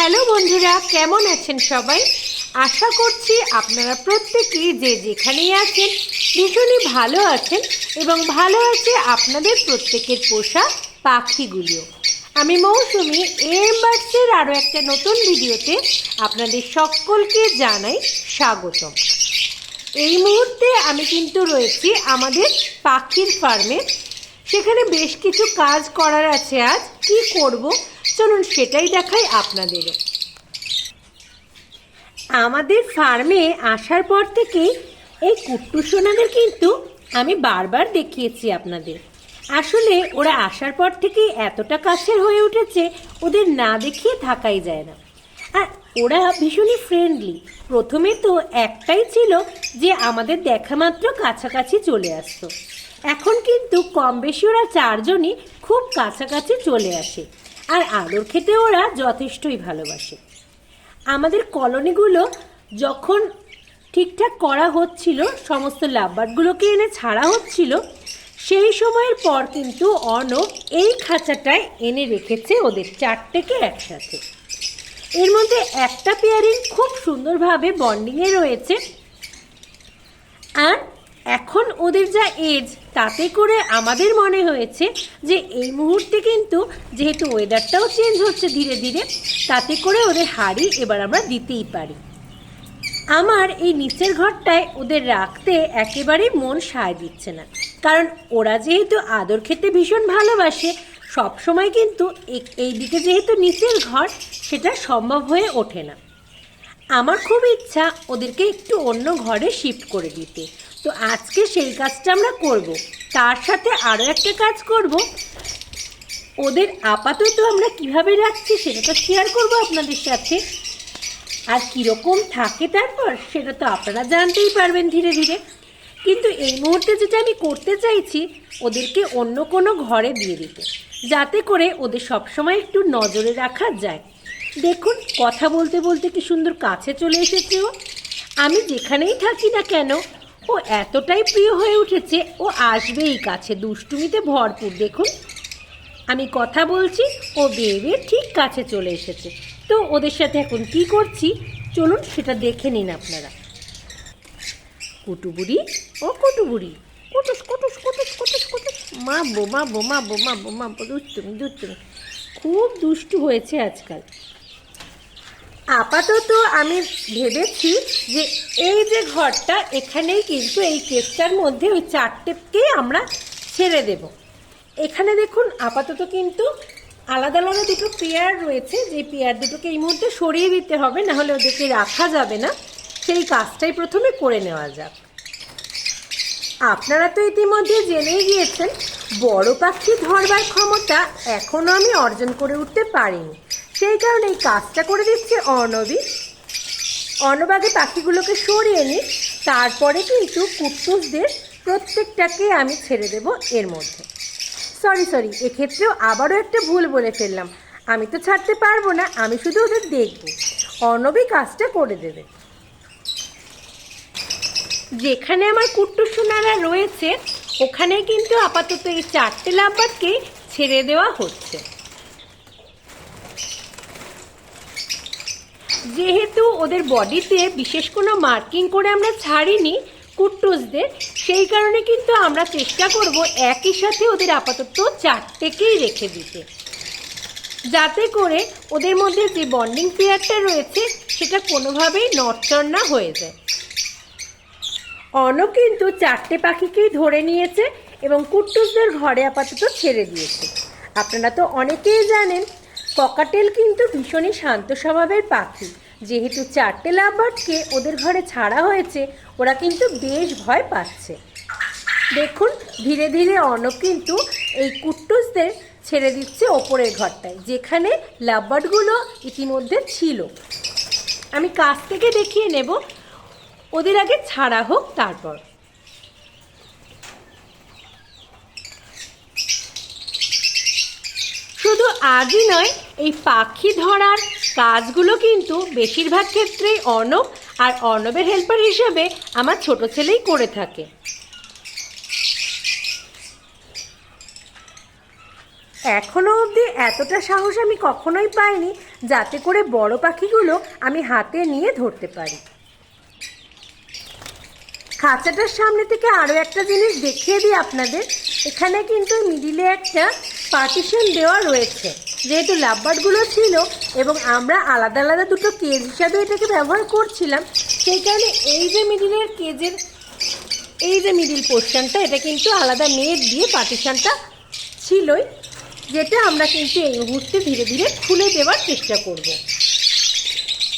Hello বন্ধুরা, কেমন আছেন সবাই? আশা করছি আপনারা প্রত্যেকেই যে যেখানেই আছেন, ভীষণই ভালো আছেন এবং ভালো আছে আপনাদের প্রত্যেকের পোষা পাখিগুলিও। আমি মৌসুমি এম বার্সের আরও একটা নতুন ভিডিওতে আপনাদের সকলকে জানাই স্বাগতম। এই মুহূর্তে আমি কিন্তু রয়েছি আমাদের পাখির ফার্মে। সেখানে বেশ কিছু কাজ করার আছে আজ। কি করব? চলুন সেটাই দেখাই আপনাদেরও আমাদের ফার্মে আসার পর থেকে এই কুট্টু সোনাদের কিন্তু আমি বারবার দেখিয়েছি আপনাদের। আসলে ওরা আসার পর থেকেই এতটা কাছের হয়ে উঠেছে, ওদের না দেখিয়ে থাকাই যায় না। আর ওরা ভীষণই ফ্রেন্ডলি প্রথমে তো একটাই ছিল যে আমাদের দেখা মাত্র কাছাকাছি চলে আসতো। এখন কিন্তু কম বেশি ওরা চারজনই খুব কাছাকাছি চলে আসে। আর আদর খেতে ওরা যথেষ্টই ভালোবাসে। আমাদের কলোনিগুলো যখন ঠিকঠাক করা হচ্ছিল, সমস্ত লাভবার্ডগুলোকে এনে ছাড়া হচ্ছিল, সেই সময়ের পর কিন্তু অর্ণব এই খাঁচাটায় এনে রেখেছে ওদের চারটেকে একসাথে। এর মধ্যে একটা পেয়ারিং খুব সুন্দরভাবে বন্ডিংয়ে রয়েছে। আর এখন ওদের যা এজ তাতে করে আমাদের মনে হয়েছে যে এই মুহূর্তে কিন্তু যেহেতু ওয়েদারটাও চেঞ্জ হচ্ছে ধীরে ধীরে, তাতে করে ওদের হাড়ি এবার আমরা দিতেই পারি। আমার এই নিচের ঘরটায় ওদের রাখতে একেবারেই মন সায় দিচ্ছে না। কারণ ওরা যেহেতু আদর খেতে ভীষণ ভালোবাসে সব সময় কিন্তু এই দিকে যেহেতু নিচের ঘর, সেটা সম্ভব হয়ে ওঠে না। আমার খুব ইচ্ছা ওদেরকে একটু অন্য ঘরে শিফট করে দিতে। তো আজকে সেই কাজটা আমরা করব। তার সাথে আরও একটা কাজ করব। ওদের আপাতত আমরা কীভাবে রাখছি সেটা তো শেয়ার করব আপনাদের সাথে। আর কীরকম থাকে তারপর সেটা তো আপনারা জানতেই পারবেন ধীরে ধীরে। কিন্তু এই মুহূর্তে যেটা আমি করতে চাইছি, ওদেরকে অন্য কোনো ঘরে দিয়ে দিতে, যাতে করে ওদের সবসময় একটু নজরে রাখা যায়। দেখুন, কথা বলতে বলতে কি সুন্দর কাছে চলে এসেছে ও। আমি যেখানেই থাকি না কেন ও এতটাই প্রিয় হয়ে উঠেছে, ও আসবেই কাছে। দুষ্টুমিতে ভরপুর। দেখুন, আমি কথা বলছি, ও বেয়ে ঠিক কাছে চলে এসেছে। তো ওদের সাথে এখন কি করছি? চলুন, সেটা দেখে নিন আপনারা। কুটুবুড়ি ও কুটুবুড়ি কুটুস কুটুস কুটুস কুটুস কুটুস। মা বোমা বোমা বোমা বোমা দুষ্টুমি দুষ্টুমি। খুব দুষ্টু হয়েছে আজকাল। আপাতত আমি ভেবেছি যে এই যে ঘরটা, এখানেই কিন্তু এই কেসটার মধ্যে ওই চারটেকেই আমরা ছেড়ে দেব। এখানে দেখুন, আপাতত কিন্তু আলাদা আলাদা দুটো পেয়ার রয়েছে। যে পেয়ার দুটোকে এই মুহূর্তে সরিয়ে দিতে হবে না হলে ওদেরকে রাখা যাবে না। সেই কাজটাই প্রথমে করে নেওয়া যাক। আপনারা তো ইতিমধ্যে জেনেই গিয়েছেন বড় পাখি ধরবার ক্ষমতা এখনও আমি অর্জন করে উঠতে পারিনি। সেই কারণে এই কাজটা করে দিচ্ছে অর্ণবী অর্ণব পাখিগুলোকে সরিয়ে নিই, তারপরে কিন্তু কুট্টুসদের প্রত্যেকটাকে আমি ছেড়ে দেব এর মধ্যে। সরি সরি এক্ষেত্রেও আবারও একটা ভুল বলে ফেললাম। আমি তো ছাড়তে পারব না, আমি শুধু ওদের দেখব। অর্ণবই কাজটা করে দেবে। যেখানে আমার কুট্টু সোনারা রয়েছে ওখানে কিন্তু আপাতত এই চারটে লাভবারকে ছেড়ে দেওয়া হচ্ছে। যেহেতু ওদের বডিতে বিশেষ কোনো মার্কিং করে আমরা ছাড়িনি কুট্টুসদের, সেই কারণে কিন্তু আমরা চেষ্টা করব একই সাথে ওদের আপাতত চারটেকেই রেখে দিতে। যাতে করে ওদের মধ্যে যে বন্ডিং পেয়ারটা রয়েছে, সেটা কোনোভাবেই নড়চড় না হয়ে যায়। অন কিন্তু চারটে পাখিকেই ধরে নিয়েছে এবং কুট্টুসদের ঘরে আপাতত ছেড়ে দিয়েছে। আপনারা তো অনেকেই জানেন, ককাটেল কিন্তু ভীষণই শান্ত স্বভাবের পাখি। যেহেতু চারটে লাভবার্ডকে ওদের ঘরে ছাড়া হয়েছে, ওরা কিন্তু বেশ ভয় পাচ্ছে। দেখুন, ধীরে ধীরে অর্ণব কিন্তু এই কুট্টুসদের ছেড়ে দিচ্ছে ওপরের ঘরটায়, যেখানে লাভবার্ডগুলো ইতিমধ্যে ছিল। আমি কাছ থেকে দেখিয়ে নেব ওদের আগে ছাড়া হোক তারপর। শুধু আজই নয়, এই পাখি ধরার কাজগুলো কিন্তু বেশিরভাগ ক্ষেত্রেই অর্ণব আর অর্ণবের হেল্পার হিসেবে আমার ছোট ছেলেই করে থাকে। এখনও অবধি এতটা সাহস আমি কখনোই পাইনি যাতে করে বড় পাখিগুলো আমি হাতে নিয়ে ধরতে পারি। খাঁচাটার সামনে থেকে আরও একটা জিনিস দেখিয়ে দিই আপনাদের। এখানে কিন্তু মিডিলে একটা পার্টিশন দেওয়া রয়েছে। যেহেতু লাভবার্ডগুলো ছিল এবং আমরা আলাদা আলাদা দুটো কেজ হিসাবে এটাকে ব্যবহার করছিলাম, সেই কারণে এই যে মিডিলের কেজের এই যে মিডিল পোর্শনটা এটা কিন্তু আলাদা নেট দিয়ে পার্টিশনটা ছিলই, যেটা আমরা কিন্তু এই মুহূর্তে ধীরে ধীরে খুলে দেওয়ার চেষ্টা করব।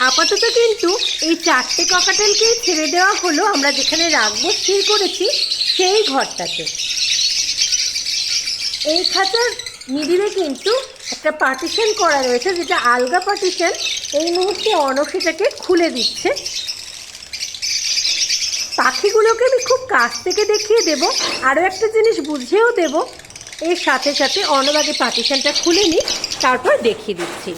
আপাতত কিন্তু এই চারটে ককাটেলকেই ছেড়ে দেওয়া হলো। আমরা যেখানে রাখব, স্থির করেছি সেই ঘরটাতে। এই খাঁচার মিডিলে কিন্তু একটা পার্টিশন করা রয়েছে, যেটা আলগা পার্টিশন এই মুহূর্তে অনক সেটাকে খুলে দিচ্ছে। পাখিগুলোকে আমি খুব কাছ থেকে দেখিয়ে দেব। আরও একটা জিনিস বুঝিয়েও দেব। এর সাথে সাথে অনবাগে পার্টিশনটা খুলে নিই তারপর দেখিয়ে দিচ্ছি।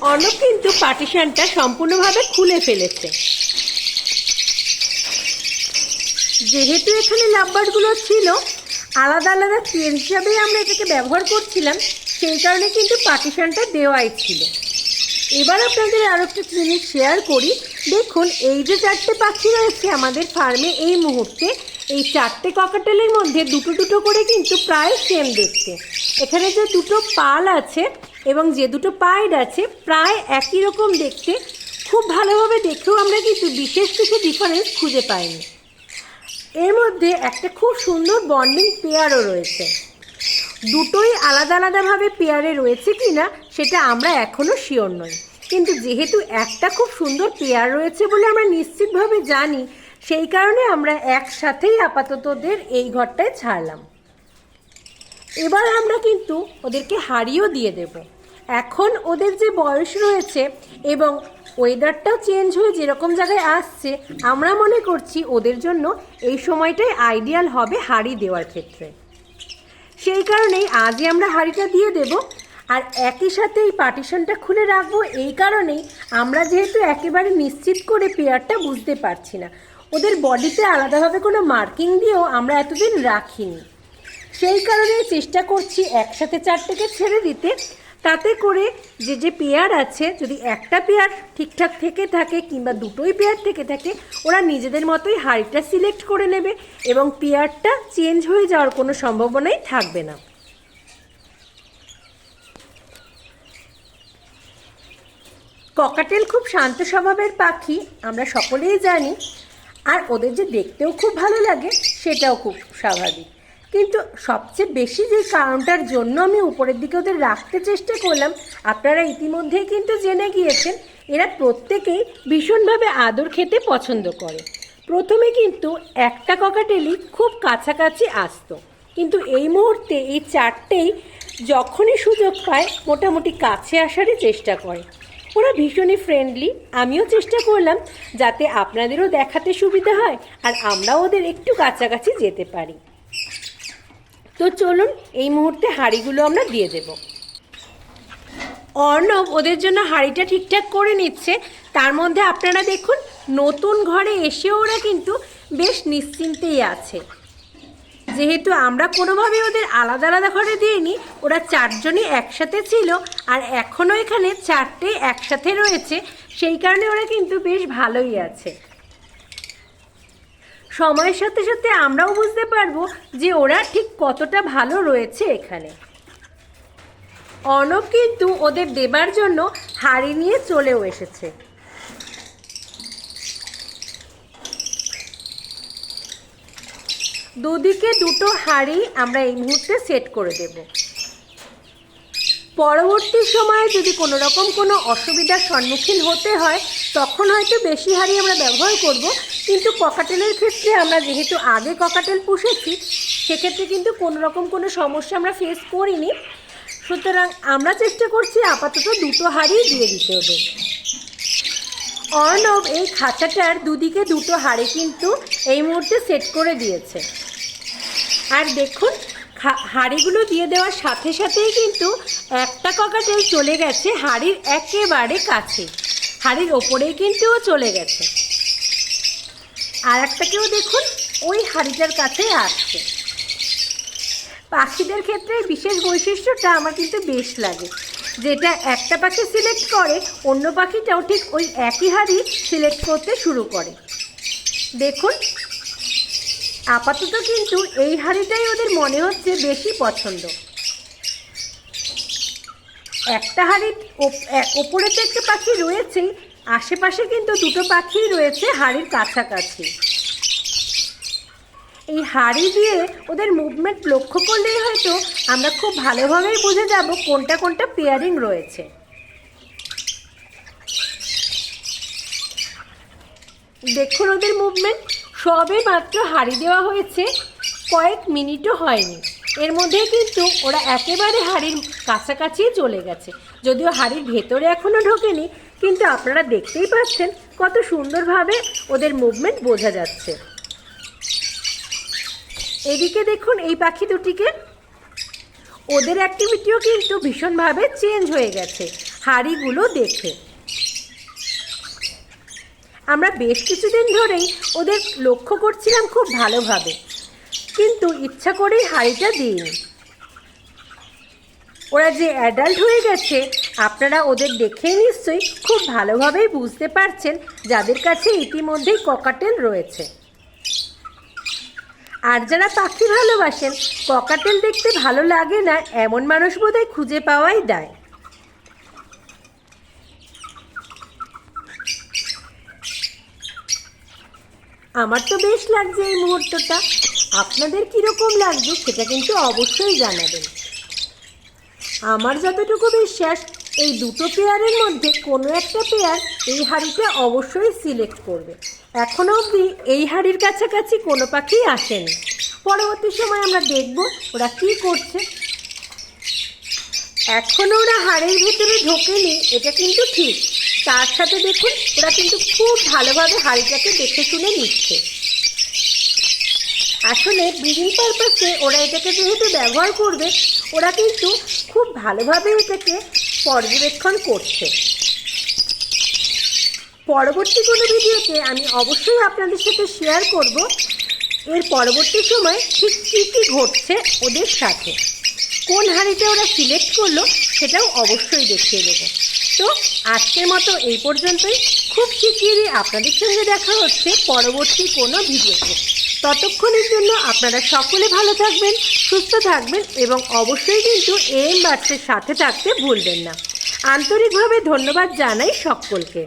অর্ণব কিন্তু পার্টিশনটা সম্পূর্ণভাবে খুলে ফেলেছে। যেহেতু এখানে লাভবার্ডগুলো ছিল, আলাদা আলাদা ট্রেন হিসাবে আমরা এটাকে ব্যবহার করছিলাম, সেই কারণে কিন্তু পার্টিশনটা দেওয়াই ছিল। এবার আপনাদের আরও একটা জিনিস শেয়ার করি। দেখুন, এই যে চারটে পাখি রয়েছে আমাদের ফার্মে এই মুহূর্তে এই চারটে ককাটেলের মধ্যে দুটো দুটো করে কিন্তু প্রায় সেম দেখতে। এখানে যে দুটো পাল আছে এবং যে দুটো পাইড আছে, প্রায় একই রকম দেখতে। খুব ভালোভাবে দেখেও আমরা কিন্তু বিশেষ কিছু ডিফারেন্স খুঁজে পাইনি। এর মধ্যে একটা খুব সুন্দর বন্ডিং পেয়ারও রয়েছে। দুটোই আলাদা আলাদাভাবে পেয়ারে রয়েছে কি না সেটা আমরা এখনও শিওর নই। কিন্তু যেহেতু একটা খুব সুন্দর পেয়ার রয়েছে বলে আমরা নিশ্চিতভাবে জানি সেই কারণে আমরা একসাথেই আপাতত ওদের এই ঘরটায় ছাড়লাম। এবার আমরা কিন্তু ওদেরকে হারিয়েও দিয়ে দেব। এখন ওদের যে বয়স রয়েছে এবং ওয়েদারটাও চেঞ্জ হয়ে যেরকম জায়গায় আসছে, আমরা মনে করছি ওদের জন্য এই সময়টাই আইডিয়াল হবে হাড়ি দেওয়ার ক্ষেত্রে। সেই কারণেই আজই আমরা হাঁড়িটা দিয়ে দেব আর একই সাথে এই পার্টিশনটা খুলে রাখব। এই কারণেই আমরা যেহেতু একেবারে নিশ্চিত করে পেয়ারটা বুঝতে পারছি না। ওদের বডিতে আলাদাভাবে কোনো মার্কিং দিয়েও আমরা এতদিন রাখিনি। সেই কারণে চেষ্টা করছি একসাথে চারটেকে ছেড়ে দিতে। তাতে করে যে যে পেয়ার আছে, যদি একটা পেয়ার ঠিকঠাক থেকে থাকে কিংবা দুটোই পেয়ার থেকে থাকে, ওরা নিজেদের মতোই হাড়িটা সিলেক্ট করে নেবে এবং পেয়ারটা চেঞ্জ হয়ে যাওয়ার কোনো সম্ভাবনাই থাকবে না। ককাটেল খুব শান্ত স্বভাবের পাখি, আমরা সকলেই জানি। আর ওদের যে দেখতেও খুব ভালো লাগে, সেটাও খুব স্বাভাবিক। কিন্তু সবচেয়ে বেশি যে কারণটার জন্য আমি উপরের দিকে ওদের রাখতে চেষ্টা করলাম, আপনারা ইতিমধ্যেই কিন্তু জেনে গিয়েছেন, এরা প্রত্যেকেই ভীষণভাবে আদর খেতে পছন্দ করে। প্রথমে কিন্তু একটা ককাটেলি খুব কাছাকাছি আসতো। কিন্তু এই মুহূর্তে এই চারটেই যখনই সুযোগ পায়, মোটামুটি কাছে আসারই চেষ্টা করে। ওরা ভীষণই ফ্রেন্ডলি আমিও চেষ্টা করলাম যাতে আপনাদেরও দেখাতে সুবিধা হয় আর আমরাও ওদের একটু কাছাকাছি যেতে পারি। তো চলুন এই মুহূর্তে হাঁড়িগুলো আমরা দিয়ে দেব। অর্ণব ওদের জন্য হাঁড়িটা ঠিকঠাক করে নিচ্ছে। তার মধ্যে আপনারা দেখুন, নতুন ঘরে এসেও ওরা কিন্তু বেশ নিশ্চিন্তেই আছে। যেহেতু আমরা কোনোভাবে ওদের আলাদা আলাদা ঘরে দিইনি, ওরা চারজনই একসাথে ছিল আর এখনও এখানে চারটে একসাথে রয়েছে, সেই কারণে ওরা কিন্তু বেশ ভালোই আছে। সময়ের সাথে সাথে আমরাও বুঝতে পারব যে ওরা ঠিক কতটা ভালো রয়েছে এখানে। অনব কিন্তু ওদের দেবার জন্য হাড়ি নিয়ে চলেও এসেছে। দুদিকে দুটো হাড়ি আমরা এই মুহূর্তে সেট করে দেব। পরবর্তী সময়ে যদি কোনো রকম কোনো অসুবিধার সম্মুখীন হতে হয়, তখন হয়তো বেশি হাড়ি আমরা ব্যবহার করব, কিন্তু ককাটেলের ক্ষেত্রে আমরা যেহেতু আগে ককাটেল পুষেছি, সেক্ষেত্রে কিন্তু কোনো রকম কোনো সমস্যা আমরা ফেস করিনি। সুতরাং আমরা চেষ্টা করছি আপাতত দুটো হাড়ি দিয়ে দিতে হবে। অর্ণব এই খাঁচাটার দুদিকে দুটো হাড়ি কিন্তু এই মুহূর্তে সেট করে দিয়েছে। আর দেখুন হাঁড়িগুলো দিয়ে দেওয়ার সাথে সাথেই কিন্তু একটা ককাটেল চলে গেছে হাঁড়ির একেবারে কাছে। হাঁড়ির ওপরেই কিন্তু ও চলে গেছে। আর একটাকেও দেখুন, ওই হাঁড়িটার কাছেই আসছে। পাখিদের ক্ষেত্রে বিশেষ বৈশিষ্ট্যটা আমার কিন্তু বেশ লাগে। যেটা একটা পাখি সিলেক্ট করে, অন্য পাখিটাও ঠিক ওই একই হাড়ি সিলেক্ট করতে শুরু করে। দেখুন, আপাতত কিন্তু এই হাড়িটাই ওদের মনে হচ্ছে বেশি পছন্দ। একটা হাড়ি ওপরে তো একটা পাখি রয়েছেই, আশেপাশে কিন্তু দুটো পাখি রয়েছে হাড়ির কাছাকাছি। এই হাড়ি দিয়ে ওদের মুভমেন্ট লক্ষ্য করলেই হয়তো আমরা খুব ভালোভাবেই বুঝে যাব কোনটা কোনটা পেয়ারিং রয়েছে। দেখুন ওদের মুভমেন্ট সবে মাত্র হাড়ি দেওয়া হয়েছে, কয়েক মিনিটও হয়নি। এর মধ্যে কিন্তু ওরা একেবারে হাড়ির কাছাকাছি চলে গেছে। যদিও হাড়ির ভেতরে এখনও ঢোকেনি, কিন্তু আপনারা দেখতেই পাচ্ছেন কত সুন্দরভাবে ওদের মুভমেন্ট বোঝা যাচ্ছে। এদিকে দেখুন এই পাখি দুটিকে। ওদের অ্যাক্টিভিটিও কিন্তু ভীষণভাবে চেঞ্জ হয়ে গেছে, হাড়িগুলো দেখে। আমরা বেশ কিছুদিন ধরেই ওদের লক্ষ্য করছিলাম খুব ভালোভাবে, কিন্তু ইচ্ছা করেই হাড়িটা দিইনি। ওরা যে অ্যাডাল্ট হয়ে গেছে, আপনারা ওদের দেখে নিশ্চয়ই খুব ভালোভাবেই বুঝতে পারছেন যাদের কাছে ইতিমধ্যেই ককাটেল রয়েছে। আর যারা পাখি ভালোবাসেন ককাটেল দেখতে ভালো লাগে না, এমন মানুষ বোধহয় খুঁজে পাওয়াই দায়। আমার তো বেশ লাগছে এই মুহূর্তটা। আপনাদের কীরকম লাগছে সেটা কিন্তু অবশ্যই জানাবেন। আমার যতটুকু বিশ্বাস, এই দুটো পেয়ারের মধ্যে কোনো একটা পেয়ার এই হাড়িটা অবশ্যই সিলেক্ট করবে। এখনও অবধি এই হাড়ির কাছাকাছি কোনো পাখি আসেনি। পরবর্তী সময় আমরা দেখব ওরা কী করছে। এখনও ওরা হাড়ের ভেতরে ঢোকেনি, এটা কিন্তু ঠিক। তার সাথে দেখুন, ওরা কিন্তু খুব ভালোভাবে হাড়িটাকে দেখে শুনে নিচ্ছে। আসলে ব্রিডিং পারপাসে ওরা এটাকে যেহেতু ব্যবহার করবে, ওরা কিন্তু খুব ভালোভাবে এটাকে পর্যবেক্ষণ করছে। পরবর্তী কোনো ভিডিওতে আমি অবশ্যই আপনাদের সাথে শেয়ার করব। এর পরবর্তী সময় ঠিক কী কী ঘটছে ওদের সাথে? কোন হাঁড়িটা ওরা সিলেক্ট করল সেটাও অবশ্যই দেখিয়ে দেবো। তো আজকের মতো এই পর্যন্তই। খুব শিগগিরই আপনাদের সঙ্গে দেখা হচ্ছে পরবর্তী কোনো ভিডিওতে। ততক্ষণের জন্য আপনারা সকলে ভালো থাকবেন, সুস্থ থাকবেন এবং অবশ্যই কিন্তু এম বাচ্চার সাথে থাকতে ভুলবেন না। আন্তরিকভাবে ধন্যবাদ জানাই সকলকে।